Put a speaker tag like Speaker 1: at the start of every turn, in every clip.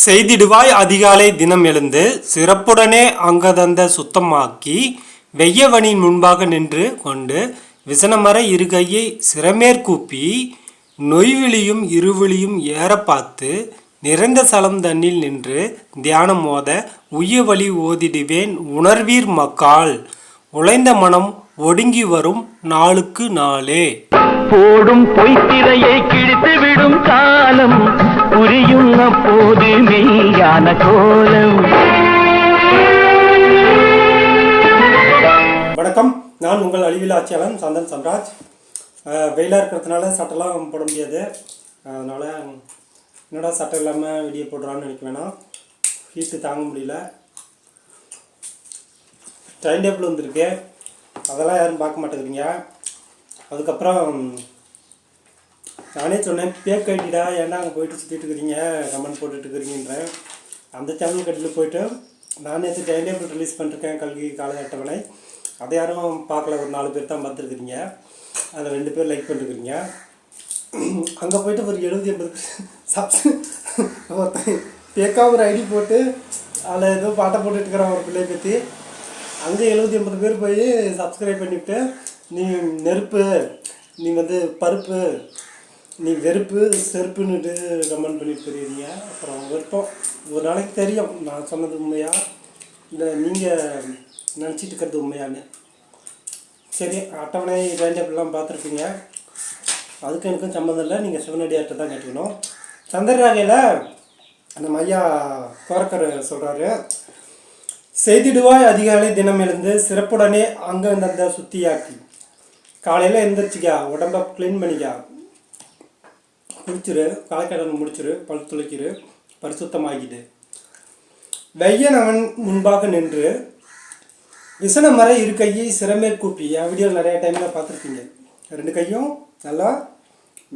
Speaker 1: செய்திடுவாய் அதிகாலை தினம் எழுந்து சிறப்புடனே அங்கதந்த சுத்தமாக்கி வெய்யவனின் முன்பாக நின்று கொண்டு விசனமர இருகையை சிறமேற்கூப்பி நொய்விழியும் இருவிழியும் ஏற பார்த்து நிறைந்த சலம் தன்னில் நின்று தியானம் மோத உய்ய வழி ஓதிடுவேன் உணர்வீர் மக்கால் உழைந்த மனம் ஒடுங்கி வரும் நாளுக்கு நாளே.
Speaker 2: போடும் பொய்த்திரையை கிழித்து விடும் காலம் புரியும் அப்போது மெய்யான கோலம்.
Speaker 1: வணக்கம். நான் உங்கள் அழிவில் ஆட்சியாளன் சந்தன் சம்ராஜ். அஹ், வெயிலாக இருக்கிறதுனால சட்டைலாம் போட முடியாது. அதனால் என்னடா சட்டை இல்லாமல் வீடியோ போடுறான்னு நினைக்க வேணாம். ஹீட்டு தாங்க முடியல. டைம் டேபிள் வந்திருக்கு. அதெல்லாம் யாரும் பார்க்க மாட்டேங்கிறீங்க. அதுக்கப்புறம் நானே சொன்னேன் பேக் ஐடிடா ஏன்னா அங்கே போயிட்டு சுற்றிட்டு இருக்கிறீங்க? கமெண்ட் போட்டுட்டு இருக்கிறீங்கன்றேன் அந்த சேனல் கட்டில் போயிட்டு நான் நேற்று டைம் டேபிள் ரிலீஸ் பண்ணிருக்கேன் கல்வி கால அட்டவணை அதை யாரும் பார்க்கல. ஒரு நாலு பேர் தான் பார்த்துருக்குறீங்க. அதில் ரெண்டு பேர் லைக் பண்ணிருக்கிறீங்க. அங்கே போயிட்டு ஒரு எழுபது எண்பது சப்ஸ் ஒருத்தன் பேக்காக ஒரு ஐடி போட்டு அதில் ஏதோ பாட்டை போட்டுட்டு இருக்கிறான் ஒரு பிள்ளையை பற்றி அங்கே எழுபத்தி எண்பது பேர் போய் சப்ஸ்கிரைப் பண்ணிவிட்டு நீ நெருப்பு நீ வந்து பருப்பு நீ வெறுப்பு செருப்புன்னுட்டு கமெண்ட் பண்ணிட்டு தெரியுறீங்க அப்புறம் வெறுப்போம் ஒரு நாளைக்கு தெரியும். நான் சொன்னது உண்மையா? இல்லை நீங்கள் நினச்சிட்டு இருக்கிறது உண்மையான்னு. சரி அட்டவணை டைம் பார்த்துருப்பீங்க. அதுக்கு எனக்கும் சம்மந்தம் இல்லை. நீங்கள் சிவனடியார்கிட்ட தான் கேட்டுக்கணும். சந்திரராகையில் நம்ம ஐயா கோரக்கர் சொல்கிறாரு செய்திடுவாய் அதிகாலை தினம் எழுந்து சிறப்புடனே அங்கே அந்த சுத்தியாக்கி. காலையில் எழுந்திரிச்சிக்கா உடம்ப க்ளீன் பண்ணிக்கா. குளிச்சிரு காலக்கடன் முடிச்சிரு பல் துளைக்கிரு பரிசுத்தமாகிடு. வெய்யன் அவன் முன்பாக நின்று விசன மர இரு கையை சிறமே கூப்பி என் வீடியோ நிறைய டைமில் பார்த்துருப்பீங்க. ரெண்டு கையும் நல்லா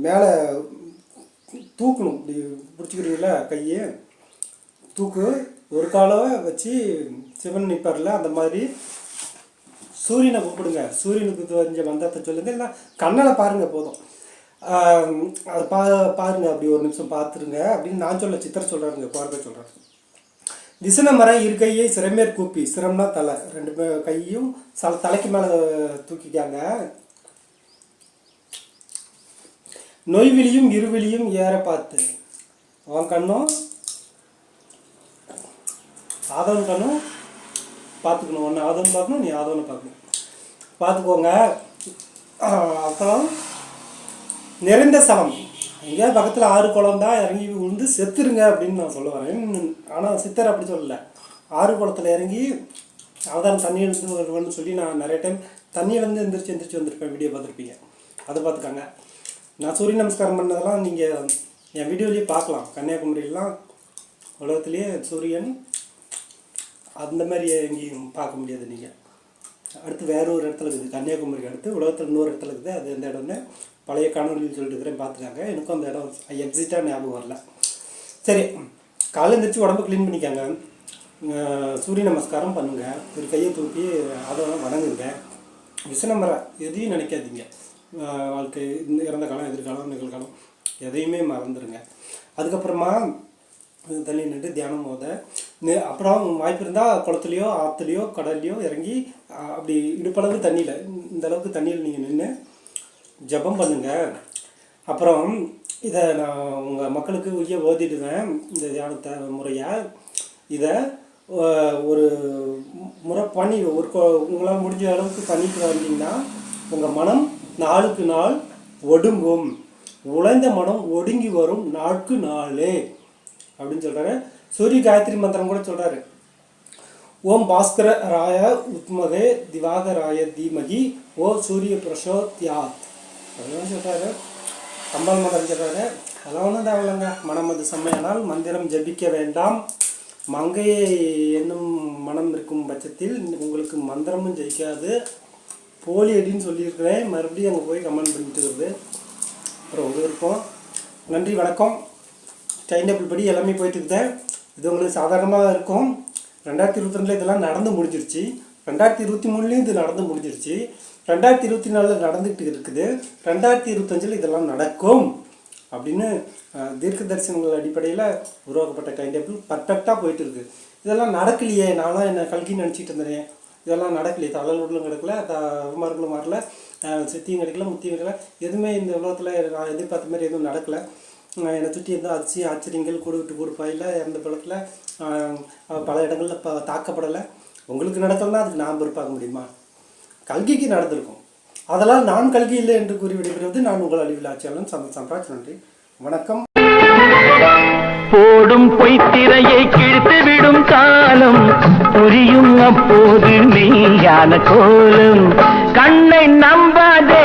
Speaker 1: மேலே தூக்கணும் இப்படி பிடிச்சிக்கிறீங்களா கையை தூக்கு ஒரு காலை வச்சு சிவன் நிற்பார்ல அந்த மாதிரி சூரியனை கூப்பிடுங்க. சூரியனுக்கு தெரிஞ்ச மந்திரத்தை சொல்லுங்கள் இல்லை கண்ணனை பாருங்கள் போதும். அதை பா பாருங்க அப்படி ஒரு நிமிஷம் பார்த்துருங்க. அப்படின்னு நான் சொல்ல சித்தர் சொல்கிறாருங்க பார்க்க சொல்கிறாரு விசன மர இரு கையை சிறமேற் கூப்பி சிரம்னா தலை. ரெண்டு கையும் சல தலைக்கு மேலே தூக்கிக்காங்க. நொய்விலியும் இருவிலியும் ஏற பார்த்து. அவன் கண்ணும் ஆதவன் கண்ணும் பார்த்துக்கணும். ஒன்று ஆதவன் பார்க்கணும் நீ ஆதவனை பார்க்கணும். பார்த்துக்கோங்க. அப்புறம் நிறைந்த சலம் எங்கேயாவது பக்கத்தில் ஆறு குளம் தான் இறங்கி விழுந்து செத்துருங்க அப்படின்னு நான் சொல்ல வரேன். ஆனால் சித்தர் அப்படி சொல்லலை. ஆறு குளத்தில் இறங்கி அவதாரம் தண்ணி இருந்து வருவேன்னு சொல்லி நான் நிறைய டைம் தண்ணியிலேருந்து எந்திரிச்சு எந்திரிச்சு வந்திருப்பேன். வீடியோ பார்த்துருப்பீங்க. அதை பார்த்துக்கோங்க. நான் சூரிய நமஸ்காரம் பண்ணதெல்லாம் நீங்கள் என் வீடியோலேயே பார்க்கலாம். கன்னியாகுமரியிலாம் உலகத்துலேயே சூரியன் அந்த மாதிரி எங்கேயும் பார்க்க முடியாது நீங்கள் அடுத்து வேற ஒரு இடத்துல இருக்குது கன்னியாகுமரிக்கு அடுத்து. உலகத்தில் இன்னொரு இடத்துல இருக்குது. அது அந்த இடம்னு பழைய காணொலியில் சொல்லிட்டு இருக்கிறேன் பார்த்துக்காங்க. எனக்கும் அந்த இடம் எக்ஸிட்டாக ஞாபகம் வரல. சரி காலையில் எழுந்திரிச்சு உடம்பு க்ளீன் பண்ணிக்காங்க. சூரிய நமஸ்காரம் பண்ணுங்கள் ஒரு கையை தூக்கி அதை வணங்குங்க. விசனமர எதையும் நினைக்காதீங்க. வாழ்க்கை இந்த இறந்த காலம் எதிர்காலம் நிகழ்காலம் எதையுமே மறந்துடுங்க அதுக்கப்புறமா தண்ணி நின்று தியானம் போத அப்புறம் வாய்ப்பு இருந்தால் குளத்துலையோ ஆற்றுலையோ கடல்லையோ இறங்கி அப்படி இடுப்பளவு தண்ணியில் இந்த அளவுக்கு தண்ணியில் நீங்கள் நின்று ஜெபம் பண்ணுங்கள் அப்புறம் இதை நான் உங்கள் மக்களுக்கு உய்ய ஓதிடுவேன் இந்த தியானத்தை முறையை. இதை ஒரு முறை பண்ணி ஒரு உங்களால் முடிஞ்ச அளவுக்கு பண்ணிட்டு வந்தீங்கன்னா உங்கள் மனம் நாளுக்கு நாள் ஒடுங்கும். உழைந்த மனம் ஒடுங்கி வரும் நாளுக்கு நாளே அப்படின்னு சொல்கிறேன் சூரிய காயத்ரி மந்திரம் கூட சொல்கிறாரு ஓம் பாஸ்கர ராய உத்மதே திவாகராய தீமகி ஓ சூரிய பிரசோத்யாத். அப்படின்னு சொல்கிறாரு கம்பல் மந்திரம் சொல்கிறாரு அதெல்லாம் ஒன்றும் தேவையில்லைங்க. மனம் அது செம்மையானால் மந்திரம் ஜபிக்க வேண்டாம். மங்கையை என்னும் மனம் இருக்கும் பட்சத்தில் உங்களுக்கு மந்திரமும் ஜெயிக்காது போலி அடின்னு சொல்லியிருக்கிறேன். மறுபடியும் அங்கே போய் கமெண்ட் பண்ணிட்டு வருது அப்புறம் உங்க நன்றி வணக்கம். டைம் டேபிள் படி எல்லாமே போயிட்டு இருக்குது இது உங்களுக்கு சாதாரணமாக இருக்கும். ரெண்டாயிரத்தி இருபத்தி ரெண்டில் இதெல்லாம் நடந்து முடிஞ்சிருச்சு. ரெண்டாயிரத்தி இருபத்தி மூணுலேயும் இது நடந்து முடிஞ்சிருச்சு. ரெண்டாயிரத்தி இருபத்தி நாலில் நடந்துகிட்டு இருக்குது. ரெண்டாயிரத்தி இருபத்தஞ்சில் இதெல்லாம் நடக்கும் அப்படின்னு தீர்க்க தரிசனங்கள் அடிப்படையில் உருவாக்கப்பட்ட டைம் டேபிள் பர்ஃபெக்டாக போயிட்டு இருக்கு. இதெல்லாம் நடக்கலையே. நான்லாம் என்ன கல்கின்னு நினச்சிட்டு இருந்தேன். இதெல்லாம் நடக்கலையே. தளர்களும் கிடக்கல தகுமார்களும் வரல சித்தியும் கிடைக்கல முத்தியும் கிடைக்கல. எதுவுமே இந்த உலகத்தில் நான் எதிர்பார்த்த மாதிரி எதுவும் நடக்கலை. என்னை சுற்றி எந்த அதிர்ச்சி ஆச்சரியங்கள் கூடு விட்டு கூடு பாயில் இறந்த பழத்தில் பல இடங்களில் ப தாக்கப்படலை. உங்களுக்கு நடக்கலன்னா அதுக்கு நாம் பொறுப்பாக முடியுமா? கல்கிக்கு நடந்திருக்கும். அதெல்லாம் நான் கல்கி இல்லை என்று கூறி விடைபெறுவது நான் உங்கள் அழிவில் ஆட்சியாளன் சந்த சம்ராஜ். நன்றி. வணக்கம்.
Speaker 2: போடும் பொய்த்திரையை கிழித்து விடும் காலம். புரியும் அப்போது மெய்யான கோலம். கண்ணை நம்பாதே